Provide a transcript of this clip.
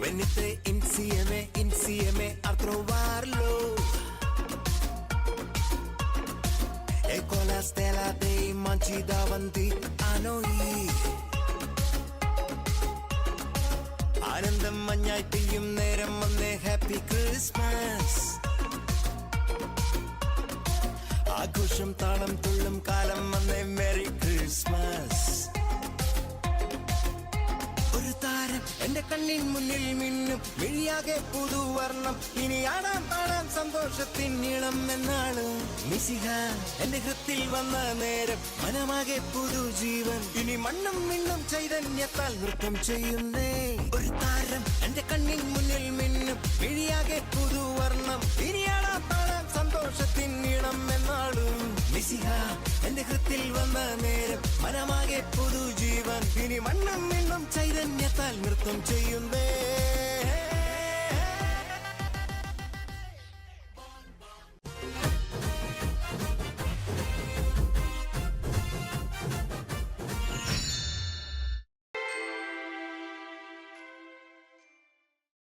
Venite insieme, insieme a trovarlo. E con la stella dei manci davanti a noi. ആനന്ദം മഞ്ഞായി പെയ്യും നേരം വന്നേ happy Christmas ആഘോഷം താളം തുള്ളും കാലം വന്നേ മെറി ക്രിസ്മസ് ഒരു താരം എന്റെ കണ്ണിൻ മുന്നിൽ മിന്നും മിഴിയാകെ പുതുവർണം ഇനി ആടാം പാടാം സന്തോഷത്തിൻ നീളം എന്നാണ്. മിസിഹ എന്റെ ഹൃത്തിൽ വന്ന നേരം മനമാകെ പുതു ജീവൻ ഇനി മണ്ണും മിണ്ണും ചൈതന്യത്താൽ നൃത്തം ചെയ്യുന്നേ. ഒരു താരം എന്റെ മിസിഹ എന്റെ കൃത്തിൽ വന്ന നേരം മനമാകെ പുതുജീവൻ. ഇനി മണ്ണം എണ്ണം ചൈതന്യത്താൽ നൃത്തം ചെയ്യുന്നേ